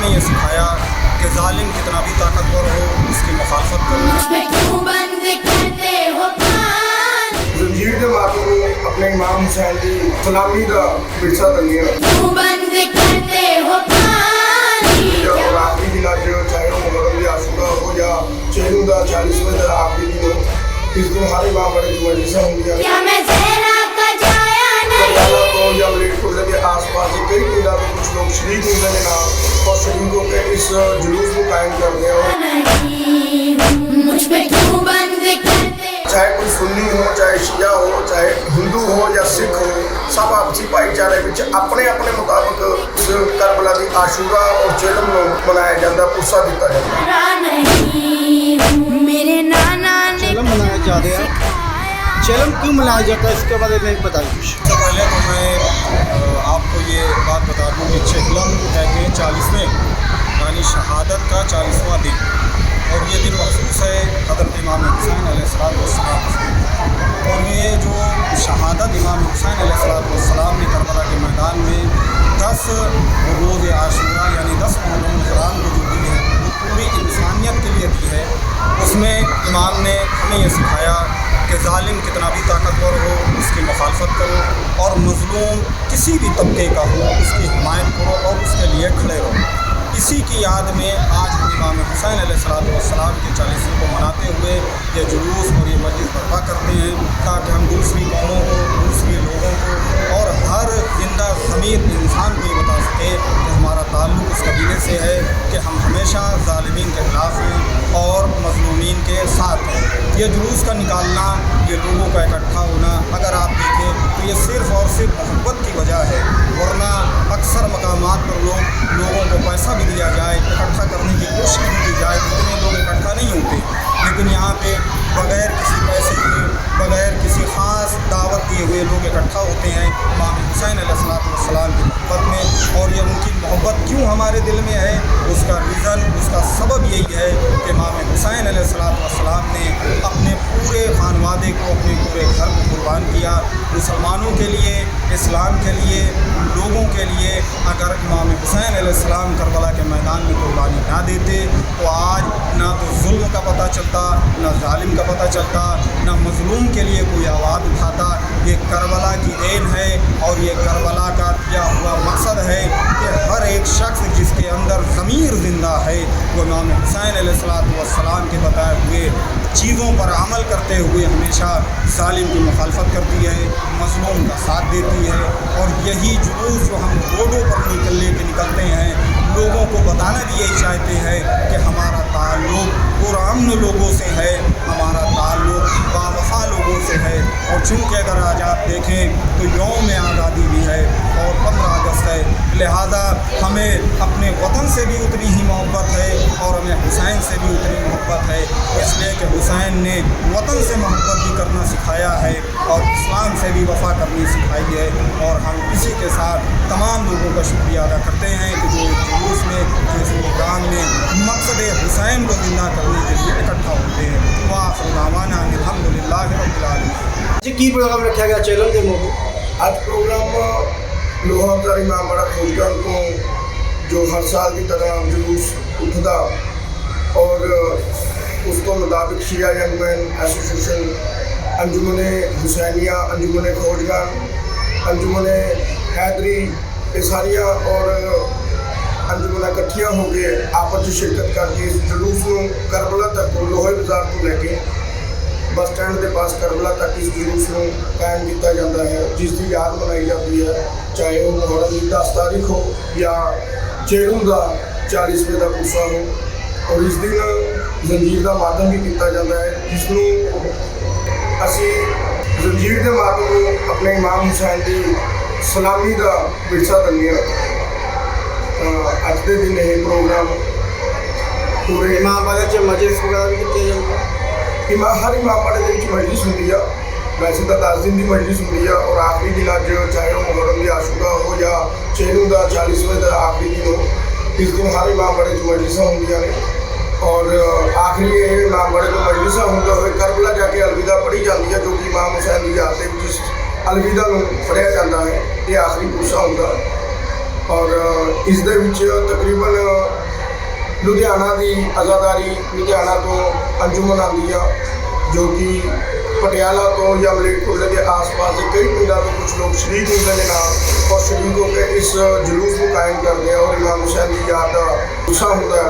نے یہ سکھایا کہ ظالم کتنا بھی طاقتور ہو اس کی مخالفت کرو زنجیر کے بعد میں اپنے امام حسین کی سلامی کا ورثہ دنیا آخری دن جو چاہے وہ مغرب آسودہ ہو یا چہروں اس دن ہمارے وہاں بڑے مجلسہ ہوں گیا اور یا ملیٹ کلر کے آس پاس کے کئی تعداد میں کچھ لوگ شریک ہوں کے نام اور شریکوں کے اس جلوس کو قائم کر دیا ہوں چاہے کوئی سنی ہو، چاہے شیعہ ہو، چاہے ہندو ہو یا سکھ ہو، سب آپسی بھائی چارے بچ اپنے اپنے مطابق کربلا کی آشورا اور چیلم منایا جاتا ہے پرسا دیتا ہے۔ چیلم منایا جاتا ہے چلم کیوں منایا جاتا ہے؟ اس کے بارے میں بتائیے۔ سب سے پہلے تو میں آپ کو یہ بات بتا دوں کہ چیلم ہے کہ چالیسویں یعنی شہادت کا چالیسواں دن۔ اور یہ دن مخصوص ہے حضرت امام حسین علیہ السلام والسلام اور یہ جو شہادت امام حسین علیہ السلام والسلام نے کربلا کے میدان میں دس روز عاشورہ یعنی دس محرم الحرام کو جو دی ہے وہ پوری انسانیت کے لیے دی ہے۔ اس میں امام نے ہمیں یہ سکھایا کہ ظالم کتنا بھی طاقتور ہو، اس کی مخالفت کرو اور مظلوم کسی بھی طبقے کا ہو، اس کی حمایت کرو اور اس کے لیے کھڑے رہو۔ اسی کی یاد میں آج امام حسین علیہ السلاۃ والسلام کے چالیسوں کو مناتے ہوئے یہ جلوس اور یہ مجلس برپا کرتے ہیں تاکہ ہم دوسری قوموں کو، دوسرے لوگوں کو اور ہر زندہ ضمیر انسان کو یہ بتا سکیں کہ ہمارا تعلق اس قبیلے سے ہے کہ ہم ہمیشہ ظالمین کے خلاف ہیں اور مظلومین کے ساتھ ہیں۔ یہ جلوس کا نکالنا، یہ لوگوں کا اکٹھا ہونا، اگر آپ دیکھیں تو یہ صرف اور صرف محبت کی وجہ ہے، ورنہ اکثر مقامات پر لوگ، لوگوں کو پیسہ بھی دیا جائے، اکٹھا کرنے کی کوشش بھی کی جائے، اتنے لوگ اکٹھا نہیں ہوتے۔ لیکن یہاں پہ بغیر کسی پیسے کے کیے ہوئے لوگ اکٹھا ہوتے ہیں۔ امام حسین علیہ السلام السلام کی محبت میں اور یہ ان کی محبت کیوں ہمارے دل میں ہے؟ اس کا ریزن اس کا سبب یہی ہے کہ امام حسین علیہ السلام السلام نے اپنے پورے خانوادے کو، اپنے پورے گھر کو قربان کیا۔ مسلمانوں کے لیے، اسلام کے لیے، لوگوں کے لیے۔ اگر امام حسین علیہ السلام کربلا کے میدان میں قربانی نہ دیتے تو آپ ظلم کا پتہ چلتا، نہ ظالم کا پتہ چلتا، نہ مظلوم کے لیے کوئی آواز اٹھاتا۔ یہ کربلا کی عین ہے اور یہ کربلا کا کیا ہوا مقصد ہے کہ ہر ایک شخص جس کے اندر ضمیر زندہ ہے، وہ امام حسین علیہ السلاۃ والسلام کے بتائے ہوئے چیزوں پر عمل کرتے ہوئے ہمیشہ ظالم کی مخالفت کرتی ہے۔ جماعتوں کا ساتھ دیتی ہے اور یہی جلوس جو ہم روڈوں پر نکلنے کے نکلتے ہیں، لوگوں کو بتانا بھی یہی چاہتے ہیں کہ ہمارا تعلق پرامن لوگوں سے ہے، ہمارا تعلق باوفا لوگوں سے ہے۔ اور چونکہ اگر آج آپ دیکھیں تو یوم آزادی بھی ہے اور پندرہ اگست ہے، لہذا ہمیں اپنے وطن سے بھی اتنی ہی کہ حسین نے وطن سے محبت بھی کرنا سکھایا ہے اور اسلام سے بھی وفا کرنی سکھائی ہے اور ہم اسی کے ساتھ تمام لوگوں کا شکریہ ادا کرتے ہیں کہ جو جلوس میں جو اس پروگرام میں مقصد حسین کو زندہ کرنے کے لیے اکٹھا ہوتے ہیں۔ واخر الحمد للہ رب العالمین۔ جی کی پروگرام رکھا گیا؟ چیلنج موقع آج پروگرام لوہا کا امام بڑا کھول کر جو ہر سال کی طرح جلوس اٹھتا اور ਤੋਂ ਮੁਤਾਬਿਕ ਸ਼ੀਆ ਯੰਗਮੈਨ ਐਸੋਸੀਏਸ਼ਨ ਅੰਜੁਮਨ ਹੁਸੈਨੀਆ ਅੰਜੁਮਨ ਖੋਜਗਾਨ ਅੰਜੁਮਨ ਹੈਦਰੀ ਇਹ ਸਾਰੀਆਂ ਔਰ ਅੰਜੁਮਨਾਂ ਇਕੱਠੀਆਂ ਹੋ ਕੇ ਆਪਸ ਵਿੱਚ ਸ਼ਿਰਕਤ ਕਰਕੇ ਇਸ ਜਲੂਸ ਨੂੰ ਕਰਬਲਾ ਤੱਕ ਲੋਹੇ ਬਾਜ਼ਾਰ ਤੋਂ ਲੈ ਕੇ ਬੱਸ ਸਟੈਂਡ ਦੇ ਪਾਸ ਕਰਬਲਾ ਤੱਕ ਇਸ ਜਲੂਸ ਨੂੰ ਕਾਇਮ ਕੀਤਾ ਜਾਂਦਾ ਹੈ ਜਿਸ ਦੀ ਯਾਦ ਮਨਾਈ ਜਾਂਦੀ ਹੈ ਚਾਹੇ ਉਹ ਮੁਹਰਮ ਦੀ 10 ਤਾਰੀਖ ਹੋ ਜਾਂ ਚੇਰੂ ਦਾ 40ਵੇਂ ਦਾ ਪੁਰਸਾ ਹੋ ਔਰ ਇਸ ਦਿਨ ਜ਼ੰਜੀਰ ਦਾ ਮਾਧਿਅਮ ਵੀ ਕੀਤਾ ਜਾਂਦਾ ਹੈ ਜਿਸ ਨੂੰ ਅਸੀਂ ਜ਼ੰਜੀਰ ਦੇ ਮਾਧਿਅਮ ਨੂੰ ਆਪਣੇ ਇਮਾਮ ਹੁਸੈਨ ਦੀ ਸਲਾਮੀ ਦਾ ਵਿਰਸਾ ਦਿੰਦੇ ਹਾਂ। ਅੱਜ ਦੇ ਦਿਨ ਇਹ ਪ੍ਰੋਗਰਾਮ ਪੂਰੇ ਇਮਾਮ ਵਾਲੇ ਚ ਮਜਲਿਸ ਵਗੈਰਾ ਵੀ ਕੀਤੀ ਜਾਂਦੀ ਇਮਾਮ ਹਰ ਇਮਾਮ ਵਾਲੇ ਦੇ ਵਿੱਚ ਮਜਲਿਸ ਹੁੰਦੀ ਆ। ਵੈਸੇ ਤਾਂ 10 ਦਿਨ ਦੀ ਮਜਲਿਸ ਹੁੰਦੀ ਆ ਔਰ ਆਖਰੀ ਦਿਨ ਅੱਜ ਚਾਹੇ ਉਹ ਮੁਹਰਮ ਦੀ ਆਸ਼ੂਰਾ ਹੋ ਜਾਂ ਚੇਨੂ ਦਾ 40ਵੇਂ ਦਾ ਆਖਰੀ ਦਿਨ ਹੋ ਇਸ ਦਿਨ ਹਰ ਇਮਾਮ ਵਾਲੇ ਚ ਮਜਲਿਸਾਂ ਹੁੰਦੀਆਂ ਨੇ। ਔਰ ਆਖਰੀ ਇਹ ਇਮਾਮ ਬਾੜੇ ਤੋਂ ਮਜਲਿਸਾਂ ਹੁੰਦੇ ਹੋਏ ਕਰਬਲਾ ਜਾ ਕੇ ਅਲਵਿਦਾ ਪੜ੍ਹੀ ਜਾਂਦੀ ਹੈ, ਜੋ ਕਿ ਇਮਾਮ ਹੁਸੈਨ ਦੀ ਯਾਦ ਦੇ ਵਿੱਚ ਅਲਵਿਦਾ ਨੂੰ ਪੜ੍ਹਿਆ ਜਾਂਦਾ ਹੈ, ਇਹ ਆਖਰੀ ਪੁਰਸਾ ਹੁੰਦਾ ਔਰ ਇਸ ਦੇ ਵਿੱਚ ਤਕਰੀਬਨ ਲੁਧਿਆਣਾ ਦੀ ਅਜ਼ਾਦਾਰੀ ਲੁਧਿਆਣਾ ਤੋਂ ਅੰਜੁਮਨ ਆਉਂਦੀ ਆ, ਜੋ ਕਿ ਪਟਿਆਲਾ ਤੋਂ ਜਾਂ ਮਲੇਰਕੋਟਲੇ ਦੇ ਆਸ-ਪਾਸ ਦੇ ਕਈ ਪਿੰਡਾਂ ਤੋਂ ਕੁਝ ਲੋਕ ਸ਼ਰੀਕ ਹੁੰਦੇ ਨੇ ਨਾਲ, ਔਰ ਸ਼ਰੀਕ ਹੋ ਕੇ ਇਸ ਜਲੂਸ ਨੂੰ ਕਾਇਮ ਕਰਦੇ ਆ, ਔਰ ਇਮਾਮ ਹੁਸੈਨ ਦੀ ਯਾਦ ਦਾ ਗੁੱਸਾ ਹੁੰਦਾ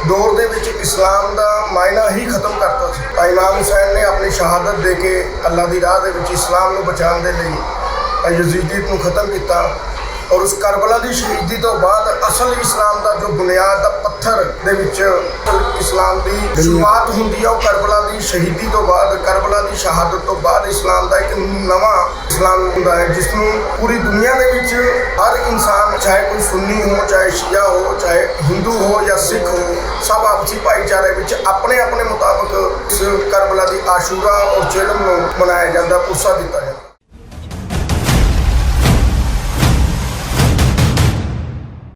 ਦੌਰ ਦੇ ਵਿੱਚ ਇਸਲਾਮ ਦਾ ਮਾਇਨਾ ਹੀ ਖਤਮ ਕਰਤਾ ਸੀ ਭਾਈ ਇਮਾਮ ਹੁਸੈਨ ਨੇ ਆਪਣੀ ਸ਼ਹਾਦਤ ਦੇ ਕੇ ਅੱਲਾ ਦੀ ਰਾਹ ਦੇ ਵਿੱਚ ਇਸਲਾਮ ਨੂੰ ਬਚਾਉਣ ਦੇ ਲਈ ਯਜ਼ੀਦੀਤ ਨੂੰ ਖਤਮ ਕੀਤਾ ਔਰ ਉਸ ਕਰਬਲਾ ਦੀ ਸ਼ਹੀਦੀ ਤੋਂ ਬਾਅਦ ਅਸਲ ਇਸਲਾਮ ਦਾ ਜੋ ਬੁਨਿਆਦ ਦਾ ਪੱਥਰ ਦੇ ਵਿੱਚ, ਇਸਲਾਮ ਦੀ ਸ਼ੁਰੂਆਤ ਹੁੰਦੀ ਹੈ ਉਹ ਕਰਬਲਾ ਦੀ ਸ਼ਹੀਦੀ ਤੋਂ ਬਾਅਦ, ਕਰਬਲਾ ਦੀ ਸ਼ਹਾਦਤ ਤੋਂ ਬਾਅਦ ਇਸਲਾਮ ਦਾ ਇੱਕ ਨਵਾਂ ਇਸਲਾਮ ਹੁੰਦਾ ਹੈ ਜਿਸ ਨੂੰ ਪੂਰੀ ਦੁਨੀਆ ਦੇ ਵਿੱਚ ਹਰ ਇਨਸਾਨ, ਚਾਹੇ ਕੋਈ ਸੁੰਨੀ ਹੋ, ਚਾਹੇ ਸ਼ੀਆ ਹੋ, ਚਾਹੇ ਹਿੰਦੂ ਹੋ ਜਾਂ ਸਿੱਖ ਹੋ, ਸਭ ਆਪਸੀ ਭਾਈਚਾਰੇ ਵਿੱਚ ਆਪਣੇ ਆਪਣੇ ਮੁਤਾਬਕ ਇਸ ਕਰਬਲਾ ਦੀ ਆਸ਼ੂਰਾ ਔਰ ਚੇਲਮ ਨੂੰ ਮਨਾਇਆ ਜਾਂਦਾ, ਪੁਰਸਾ ਦਿੱਤਾ ਜਾਂਦਾ।